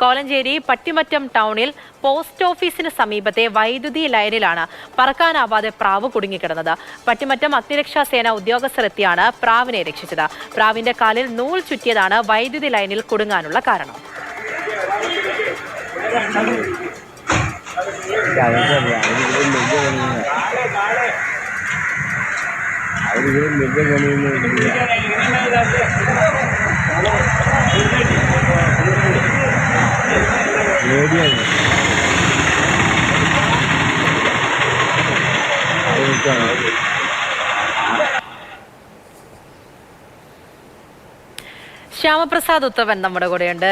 കോലഞ്ചേരി പട്ടിമറ്റം ടൗണിൽ പോസ്റ്റ് ഓഫീസിന് സമീപത്തെ വൈദ്യുതി ലൈനിലാണ് പറക്കാനാവാതെ പ്രാവ് കുടുങ്ങിക്കിടന്നത്. പട്ടിമറ്റം അഗ്നിരക്ഷാ സേന ഉദ്യോഗസ്ഥരെത്തിയാണ് പ്രാവിനെ രക്ഷിച്ചത്. പ്രാവിന്റെ കാലിൽ നൂൽ ചുറ്റിയതാണ് വൈദ്യുതി ലൈനിൽ കുടുങ്ങാനുള്ള കാരണം. അവരിവിടെ വലിയ പണിയൊന്നും ശ്യാമപ്രസാദ് ഉത്തമൻ നമ്മുടെ കൂടെയുണ്ട്.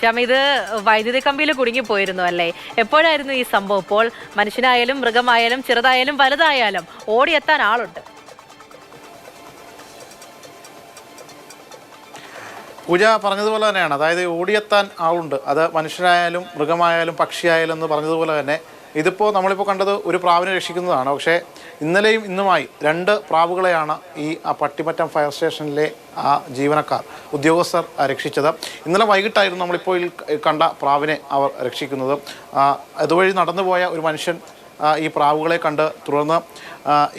ശ്യാമ ഇത് വൈദ്യുതി കമ്പിയിൽ കുടുങ്ങിപ്പോയിരുന്നു അല്ലേ? എപ്പോഴായിരുന്നു ഈ സംഭവം? ഇപ്പോൾ മനുഷ്യനായാലും മൃഗമായാലും ചെറുതായാലും വലുതായാലും ഓടിയെത്താൻ ആളുണ്ട്. പൂജ പറഞ്ഞതുപോലെ തന്നെയാണ്. അതായത് ഓടിയെത്താൻ ആളുണ്ട്. അത് മനുഷ്യനായാലും മൃഗമായാലും പക്ഷിയായാലും എന്ന് പറഞ്ഞതുപോലെ തന്നെ ഇതിപ്പോൾ നമ്മളിപ്പോൾ കണ്ടത് ഒരു പ്രാവിനെ രക്ഷിക്കുന്നതാണ്. പക്ഷേ ഇന്നലെയും ഇന്നുമായി രണ്ട് പ്രാവുകളെയാണ് ഈ പട്ടിമറ്റം ഫയർ സ്റ്റേഷനിലെ ആ ജീവനക്കാർ ഉദ്യോഗസ്ഥർ രക്ഷിച്ചത്. ഇന്നലെ വൈകിട്ടായിരുന്നു നമ്മളിപ്പോൾ കണ്ട പ്രാവിനെ അവർ രക്ഷിക്കുന്നത്. അതുവഴി നടന്നുപോയ ഒരു മനുഷ്യൻ ഈ പ്രാവുകളെ കണ്ട് തുടർന്ന്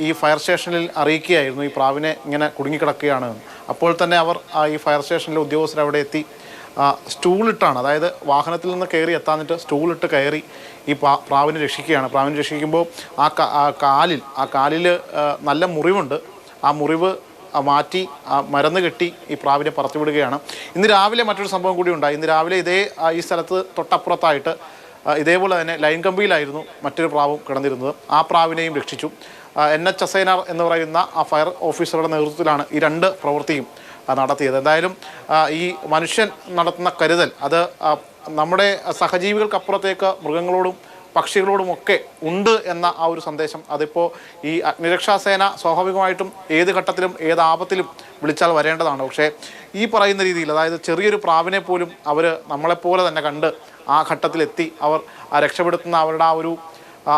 ഈ ഫയർ സ്റ്റേഷനിൽ അറിയിക്കുകയായിരുന്നു. ഈ പ്രാവിനെ ഇങ്ങനെ കുടുങ്ങിക്കിടക്കുകയാണ്. അപ്പോൾ തന്നെ അവർ ഈ ഫയർ സ്റ്റേഷനിലെ ഉദ്യോഗസ്ഥർ അവിടെ എത്തി. സ്റ്റൂളിട്ടാണ്. അതായത് വാഹനത്തിൽ നിന്ന് കയറി എത്താന്നിട്ട് സ്റ്റൂളിട്ട് കയറി ഈ പ്രാവിനെ രക്ഷിക്കുകയാണ്. പ്രാവിനെ രക്ഷിക്കുമ്പോൾ ആ കാലിൽ ആ കാലിൽ നല്ല മുറിവുണ്ട്. ആ മുറിവ് മാറ്റി ആ മരുന്ന് കെട്ടി ഈ പ്രാവിനെ പറത്തിവിടുകയാണ് ഇന്ന് രാവിലെ മറ്റൊരു സംഭവം കൂടി ഉണ്ടായി. ഇന്ന് രാവിലെ ഇതേ ഈ സ്ഥലത്ത് തൊട്ടപ്പുറത്തായിട്ട് ഇതേപോലെ തന്നെ ലൈൻ കമ്പിയിലായിരുന്നു മറ്റൊരു പ്രാവും കിടന്നിരുന്നത്. ആ പ്രാവിനെയും രക്ഷിച്ചു. എൻ എച്ച് അസൈനർ എന്ന് പറയുന്ന ആ ഫയർ ഓഫീസറുടെ നേതൃത്വത്തിലാണ് ഈ രണ്ട് പ്രവൃത്തിയും നടത്തിയത്. എന്തായാലും ഈ മനുഷ്യൻ നടത്തുന്ന കരുതൽ അത് നമ്മുടെ സഹജീവികൾക്കപ്പുറത്തേക്ക് മൃഗങ്ങളോടും പക്ഷികളോടുമൊക്കെ ഉണ്ട് എന്ന ആ ഒരു സന്ദേശം അതിപ്പോൾ ഈ അഗ്നിരക്ഷാസേന സ്വാഭാവികമായിട്ടും ഏത് ഘട്ടത്തിലും ഏത് ആപത്തിലും വിളിച്ചാൽ വരേണ്ടതാണ്. പക്ഷേ ഈ പറയുന്ന രീതിയിൽ അതായത് ചെറിയൊരു പ്രാവിനെ പോലും അവർ നമ്മളെപ്പോലെ തന്നെ കണ്ട് ആ ഘട്ടത്തിലെത്തി അവർ രക്ഷപ്പെടുത്തുന്ന അവരുടെ ആ ഒരു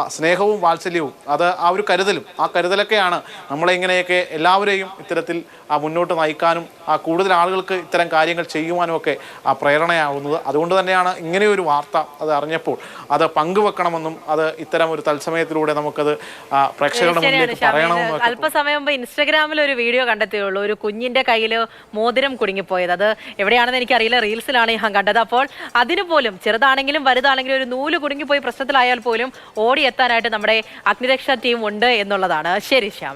സ്നേഹവും വാത്സല്യവും അത് ആ ഒരു കരുതലും ആ കരുതലൊക്കെയാണ് നമ്മളെ ഇങ്ങനെയൊക്കെ എല്ലാവരെയും ഇത്തരത്തിൽ ആ മുന്നോട്ട് നയിക്കാനും ആ കൂടുതൽ ആളുകൾക്ക് ഇത്തരം കാര്യങ്ങൾ ചെയ്യുവാനും ഒക്കെ ആ പ്രേരണയാവുന്നത്. അതുകൊണ്ട് തന്നെയാണ് ഇങ്ങനെയൊരു വാർത്ത അത് അറിഞ്ഞപ്പോൾ അത് പങ്കുവെക്കണമെന്നും അത് ഇത്തരം ഒരു തത്സമയത്തിലൂടെ നമുക്കത് ആ, പ്രേക്ഷകരുടെ മുന്നിലേക്ക് പറയണമെന്നും അല്പസമയം മുമ്പ് ഇൻസ്റ്റഗ്രാമിൽ ഒരു വീഡിയോ കണ്ടെത്തിയുള്ളൂ. ഒരു കുഞ്ഞിന്റെ കയ്യിൽ മോതിരം കുടുങ്ങിപ്പോയത്. അത് എവിടെയാണെന്ന് എനിക്കറിയില്ല. റീൽസിലാണ് ഞാൻ കണ്ടത്. അപ്പോൾ അതിനു പോലും ചെറുതാണെങ്കിലും വലുതാണെങ്കിലും ഒരു നൂൽ കുടുങ്ങിപ്പോയി പ്രശ്നത്തിലായാൽ പോലും ഓടിയെത്താനായിട്ട് നമ്മുടെ അഗ്നിരക്ഷാ ടീം ഉണ്ട് എന്നുള്ളതാണ്. ശരി ശ്യാമ.